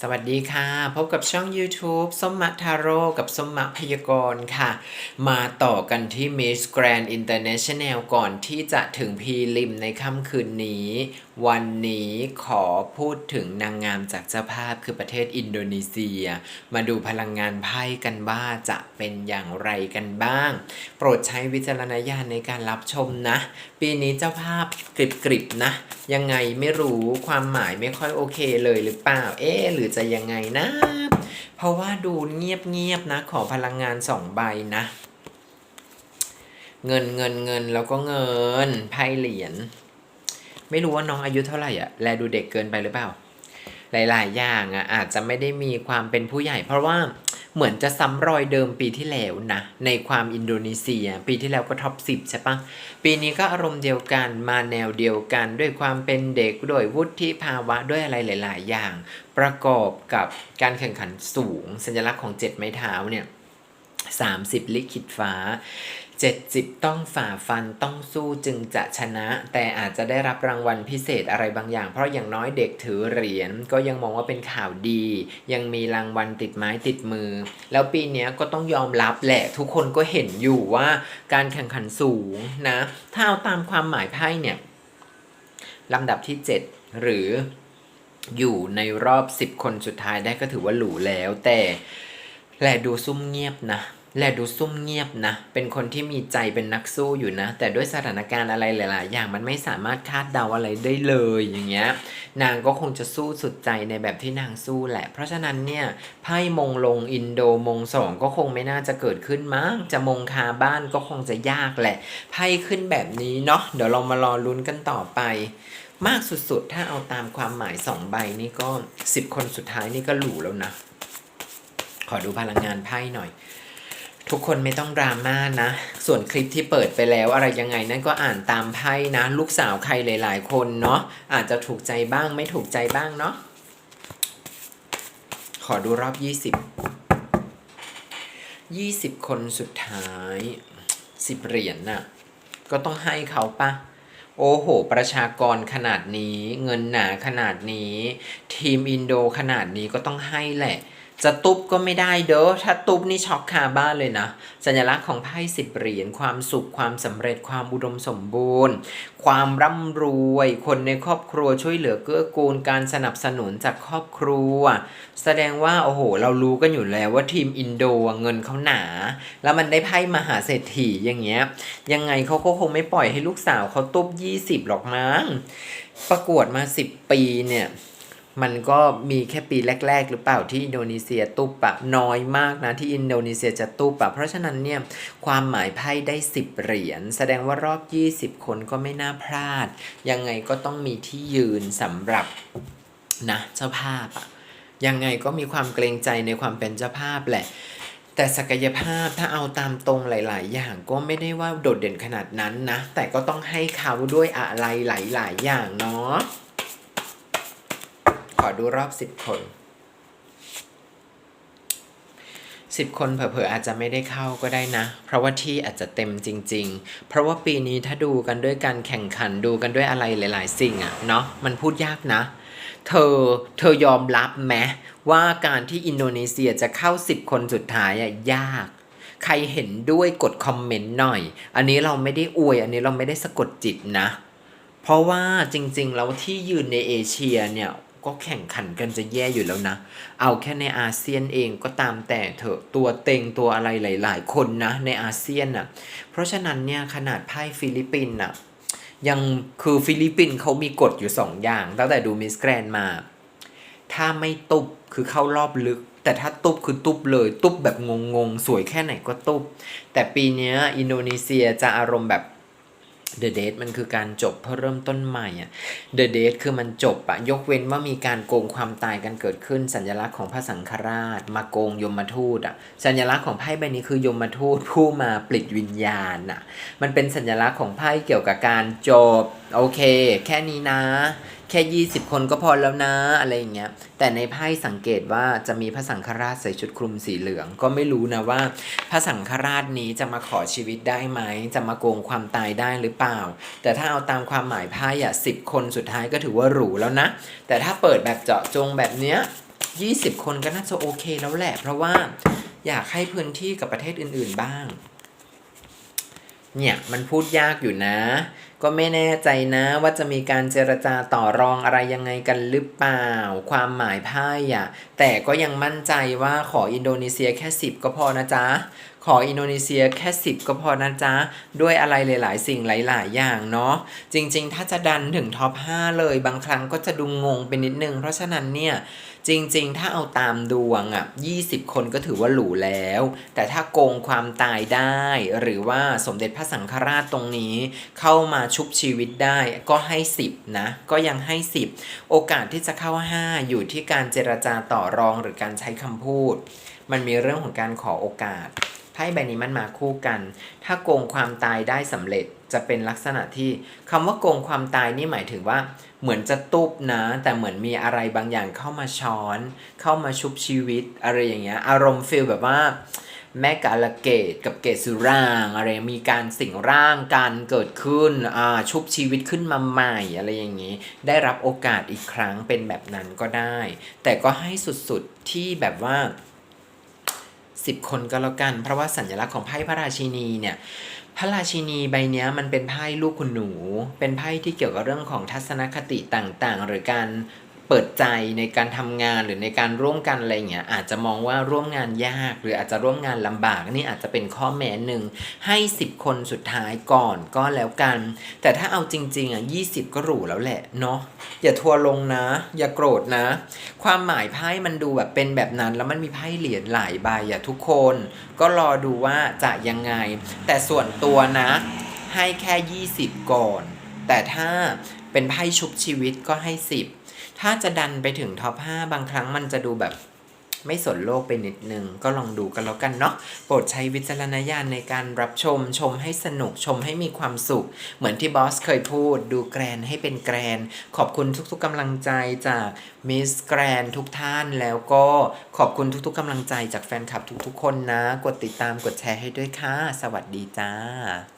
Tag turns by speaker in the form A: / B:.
A: สวัสดีค่ะ พบกับช่อง YouTube ส้มมะทาโร่กับส้มมะพยากรณ์ค่ะ มาต่อกันที่ Miss Grand International ก่อนที่จะถึงพีริมในค่ำคืนนี้ วันนี้ขอพูดถึงนางงามจากเจ้าภาพคือประเทศอินโดนีเซีย มาดูพลังงานไพ่กันว่าจะเป็นอย่างไรกันบ้าง โปรดใช้วิจารณญาณในการรับชมนะ ปีนี้เจ้าภาพกริบๆนะ ยังไงไม่รู้ความหมายไม่ค่อยโอเคเลยหรือเปล่า เอ๊หรือจะยังไงนะ เพราะว่าดูเงียบๆนะ ขอพลังงานสองใบนะ เงินเงินเงินแล้วก็เงินไพ่เหรียญ ไม่รู้ว่าน้องอายุเท่าไหร่อะแลดูเด็กเกินไปหรือเปล่า หลาย ๆ อย่างอะอาจจะไม่ได้มีความเป็นผู้ใหญ่ เพราะว่าเหมือนจะซ้ำรอยเดิมปีที่แล้วนะ ในความอินโดนีเซีย ปีที่แล้วก็ท็อปสิบใช่ปะปีนี้ก็อารมณ์เดียวกันมาแนวเดียวกันด้วยความเป็นเด็กด้วยวุฒิภาวะด้วยอะไรหลาย ๆ อย่าง ประกอบกับการแข่งขันสูง สัญลักษณ์ของเจ็ดไม้เท้าเนี่ย30 ลิขิตฟ้า 70 ต้องฝ่าฟันต้องสู้จึงจะชนะ แต่อาจจะได้รับรางวัลพิเศษอะไรบางอย่าง เพราะอย่างน้อยเด็กถือเหรียญก็ยังมองว่าเป็นข่าวดี ยังมีรางวัลติดไม้ติดมือ แล้วปีนี้ก็ต้องยอมรับแหละ ทุกคนก็เห็นอยู่ว่าการแข่งขันสูงนะ ถ้าเอาตามความหมายไพ่เนี่ยลำดับที่ 7 หรืออยู่ในรอบ 10 คนสุดท้ายได้ก็ถือว่าหรูแล้ว แต่แหละดูซุ่มเงียบนะ และดูซุ่มเงียบนะ เป็นคนที่มีใจเป็นนักสู้อยู่นะ แต่ด้วยสถานการณ์อะไรหลาย ๆ อย่างมันไม่สามารถคาดเดาอะไรได้เลยอย่างเงี้ย นางก็คงจะสู้สุดใจในแบบที่นางสู้แหละ เพราะฉะนั้นเนี่ยไพ่มงลงอินโดมงสองก็คงไม่น่าจะเกิดขึ้นมั้ง จะมงคาบ้านก็คงจะยากแหละ ไพ่ขึ้นแบบนี้เนาะ เดี๋ยวเรามารอลุ้นกันต่อไป มากสุด ๆ ถ้าเอาตามความหมายสองใบนี่ก็สิบคนสุดท้ายนี่ก็หรูแล้วนะ ขอดูพลังงานไพ่หน่อย ทุกคนไม่ต้องดราม่านะ ส่วนคลิปที่เปิดไปแล้วอะไรยังไงนั่นก็อ่านตามไพ่นะ ลูกสาวใครหลาย ๆ คนเนาะอาจจะถูกใจบ้างไม่ถูกใจบ้างเนาะขอดูรอบ 20 20 คนสุดท้าย 10 เหรียญน่ะ ก็ต้องให้เขาปะโอ้โห ประชากรขนาดนี้ เงินหนาขนาดนี้ ทีมอินโดขนาดนี้ก็ต้องให้แหละ จะตุบก็ไม่ได้เด้อ ถ้าตุบนี่ช็อกคาบ้านเลยนะ สัญลักษณ์ของไพ่สิบเหรียญความสุขความสำเร็จความอุดมสมบูรณ์ ความร่ำรวย คนในครอบครัวช่วยเหลือเกื้อกูลการสนับสนุนจากครอบครัว แสดงว่าโอ้โห เรารู้กันอยู่แล้วว่าทีมอินโดเงินเขาหนา แล้วมันได้ไพ่มหาเศรษฐีอย่างเงี้ย ยังไงเขาก็คงไม่ปล่อยให้ลูกสาวเขาตุบยี่สิบหรอกมั้ง ประกวดมาสิบปีเนี่ย มันก็มีแค่ปีแรก ๆ หรือเปล่าที่อินโดนีเซียตุบปะน้อยมากนะที่อินโดนีเซียจะตุบปะเพราะฉะนั้นเนี่ยความหมายไพ่ได้สิบเหรียญแสดงว่ารอบ 20 คนก็ไม่น่าพลาด ยังไงก็ต้องมีที่ยืนสำหรับนะเจ้าภาพอะยังไงก็มีความเกรงใจในความเป็นเจ้าภาพแหละแต่ศักยภาพถ้าเอาตามตรงหลาย ๆ อย่างก็ไม่ได้ว่าโดดเด่นขนาดนั้นนะ แต่ก็ต้องให้เขาด้วยอะไรหลาย ๆ อย่างเนาะ อดูรอบสิบคนสิบคนเผลอๆอาจจะไม่ได้เข้าก็ได้นะ เพราะว่าที่อาจจะเต็มจริง ๆ เพราะว่าปีนี้ถ้าดูกันด้วยการแข่งขันดูกันด้วยอะไรหลาย ๆ สิ่งอะเนาะมันพูดยากนะ เธอเธอยอมรับไหมว่าการที่อินโดนีเซียจะเข้า10คนสุดท้ายอะยาก ใครเห็นด้วยกดคอมเมนต์หน่อย อันนี้เราไม่ได้อวย อันนี้เราไม่ได้สะกดจิตนะ เพราะว่าจริงๆแล้วที่ยืนในเอเชียเนี่ย ก็แข่งขันกันจะแย่อยู่แล้วนะ เอาแค่ในอาเซียนเองก็ตามแต่เถอะตัวเต็งตัวอะไรหลาย ๆ คนนะในอาเซียนน่ะ เพราะฉะนั้นเนี่ยขนาดไพ่ฟิลิปปินส์น่ะยังคือฟิลิปปินส์เขามีกฎอยู่สองอย่าง ตั้งแต่ดูมิสแกรนมา ถ้าไม่ตุบคือเข้ารอบลึก แต่ถ้าตุบคือตุบเลย ตุบแบบงงๆ สวยแค่ไหนก็ตุบ แต่ปีนี้อินโดนีเซียจะอารมณ์แบบ The Date มันคือการจบเพื่อเริ่มต้นใหม่อะ The Date คือมันจบอะยกเว้นว่ามีการโกงความตายกันเกิดขึ้น สัญลักษณ์ของพระสังฆราช มาโกงยมทูตอะสัญลักษณ์ของไพ่ใบนี้คือยมทูตผู้มาปลิดวิญญาณอะมันเป็นสัญลักษณ์ของไพ่เกี่ยวกับการจบโอเค แค่นี้นะแค่ 20 คนก็พอแล้วนะอะไรอย่างเงี้ยแต่ในไพ่สังเกตว่าจะมีพระสังฆราชใส่ชุดคลุมสีเหลือง ก็ไม่รู้นะว่า พระสังฆราชนี้จะมาขอชีวิตได้ไหมจะมาโกงความตายได้หรือเปล่า แต่ถ้าเอาตามความหมายไพ่อะสิบคนสุดท้ายก็ถือว่าหรูแล้วนะ แต่ถ้าเปิดแบบเจาะจงแบบเนี้ย20 คนก็น่าจะโอเคแล้วแหละ เพราะว่าอยากให้พื้นที่กับประเทศอื่น ๆ บ้าง เนี่ยมันพูดยากอยู่นะ ก็ไม่แน่ใจนะว่าจะมีการเจรจาต่อรองอะไรยังไงกันหรือเปล่า ความหมายไพ่อะแต่ก็ยังมั่นใจว่าขออินโดนีเซียแค่ 10 ก็พอนะจ๊ะ ขออินโดนีเซียแค่ 10 ก็พอนะจ๊ะ ด้วยอะไรหลาย ๆ สิ่งหลาย ๆ อย่างเนาะจริง ๆ ถ้าจะดันถึงท็อป 5 เลยบางครั้งก็จะดูงงไปนิดนึง เพราะฉะนั้นเนี่ย จริงๆ ถ้าเอาตามดวงอะ20 คนก็ถือว่าหรูแล้ว แต่ถ้าโกงความตายได้ หรือว่าสมเด็จพระสังฆราชตรงนี้ เข้ามาชุบชีวิตได้ก็ให้ 10 นะ ก็ยังให้ 10 โอกาสที่จะเข้า 5 อยู่ที่การเจรจาต่อรองหรือการใช้คำพูด มันมีเรื่องของการขอโอกาส ไพ่ใบนี้มันมาคู่กัน ถ้าโกงความตายได้สำเร็จจะเป็นลักษณะที่คำว่าโกงความตายนี่หมายถึงว่า เหมือนจะตุบนะ แต่เหมือนมีอะไรบางอย่างเข้ามาช้อน เข้ามาชุบชีวิต อะไรอย่างเงี้ย อารมณ์ฟีลแบบว่าแม่กาลเกตกับเกตสุรางอะไรมีการสิ่งร่างการเกิดขึ้นชุบชีวิตขึ้นมาใหม่อะไรอย่างนี้ ได้รับโอกาสอีกครั้งเป็นแบบนั้นก็ได้ แต่ก็ให้สุดๆที่แบบว่า 10 คนก็แล้วกัน เพราะว่าสัญลักษณ์ของไพ่พระราชินีเนี่ยพระราชินีใบนี้มันเป็นไพ่ลูกคุณหนู เป็นไพ่ที่เกี่ยวกับเรื่องของทัศนคติต่างๆ หรือการ เปิดใจในการทำงานหรือในการร่วมกันอะไรเงี้ยอาจจะมองว่าร่วมงานยาก หรืออาจจะร่วมงานลำบากนี่อาจจะเป็นข้อแม้หนึ่งให้ 10 คนสุดท้ายก่อนก็แล้วกัน แต่ถ้าเอาจริง ๆอะ20 ก็หรูแล้วแหละเนาะอย่าทัวลงนะ อย่าโกรธนะ ความหมายไพ่มันดูแบบเป็นแบบนั้น แล้วมันมีไพ่เหรียญหลายใบอะทุกคน ก็รอดูว่าจะยังไง แต่ส่วนตัวนะ ให้แค่ 20 ก่อน แต่ถ้าเป็นไพ่ชุบชีวิตก็ให้ 10 ถ้าจะดันไปถึงท็อป5บางครั้งมันจะดูแบบไม่สนโลกไปนิดนึง ก็ลองดูกันแล้วกันเนาะโปรดใช้วิจารณญาณในการรับชมชมให้สนุกชมให้มีความสุข เหมือนที่บอสเคยพูด ดูแกรนให้เป็นแกรน ขอบคุณทุกๆกำลังใจจากมิสแกรนทุกท่านแล้วก็ขอบคุณทุกๆกำลังใจจากแฟนคลับทุกๆคนนะ กดติดตามกดแชร์ให้ด้วยค่ะ สวัสดีจ้า